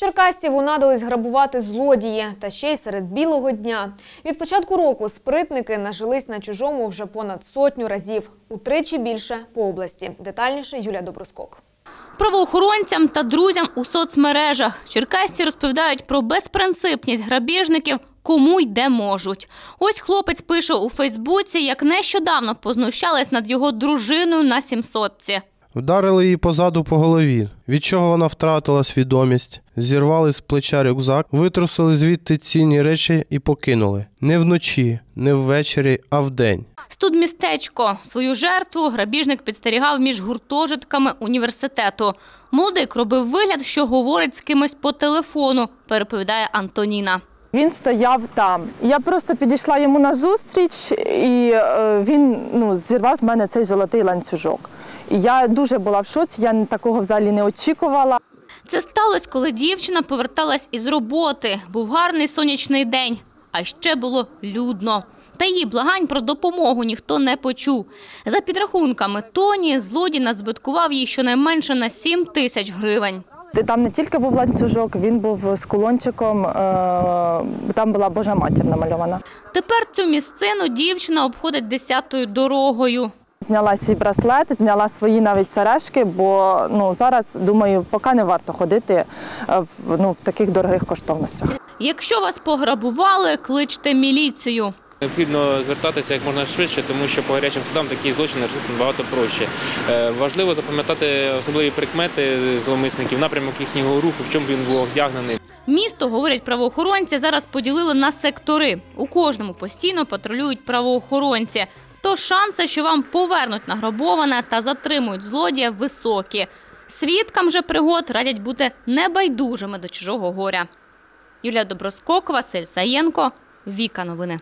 Черкастів унадились грабувати злодії, та ще й серед білого дня. Від початку року спритники нажились на чужому вже понад сотню разів, утричі більше по області. Детальніше Юлія Доброскок. Правоохоронцям та друзям у соцмережах черкасці розповідають про безпринципність грабіжників, кому й де можуть. Ось хлопець пише у Фейсбуці, як нещодавно познущались над його дружиною на сімсотці. Вдарили її позаду по голові, від чого вона втратила свідомість, зірвали з плеча рюкзак, витрусили звідти цінні речі і покинули. Не вночі, не ввечері, а вдень. Студмістечко. Свою жертву грабіжник підстерігав між гуртожитками університету. Молодик робив вигляд, що говорить з кимось по телефону, переповідає Антоніна. Він стояв там. Я просто підійшла йому на зустріч, і е, він ну, зірвав з мене цей золотий ланцюжок. Я дуже була в шоці, я такого взагалі не очікувала. Це сталося, коли дівчина поверталась із роботи. Був гарний сонячний день, а ще було людно. Та її благань про допомогу ніхто не почув. За підрахунками Тоні, злодій назбиткував їй щонайменше на 7 тисяч гривень. Там не тільки був ланцюжок, він був з кулончиком, е, там була Божа матір намальована. Тепер цю місцину дівчина обходить десятою дорогою. Зняла свій браслет, зняла свої навіть сережки, бо ну, зараз, думаю, поки не варто ходити е, в, ну, в таких дорогих коштовностях. Якщо вас пограбували, кличте міліцію. Необхідно звертатися як можна швидше, тому що по гарячим судам такі злочини набагато проще. Е, Важливо запам'ятати особливі прикмети зловмисників, напрямок їхнього руху, в чому він був одягнений. Місто, говорять правоохоронці, зараз поділили на сектори. У кожному постійно патрулюють правоохоронці. Тож шанси, що вам повернуть награбоване та затримують злодія, високі. Свідкам же пригод радять бути небайдужими до чужого горя. Юлія Доброскок, Василь Саєнко, Віка Новини.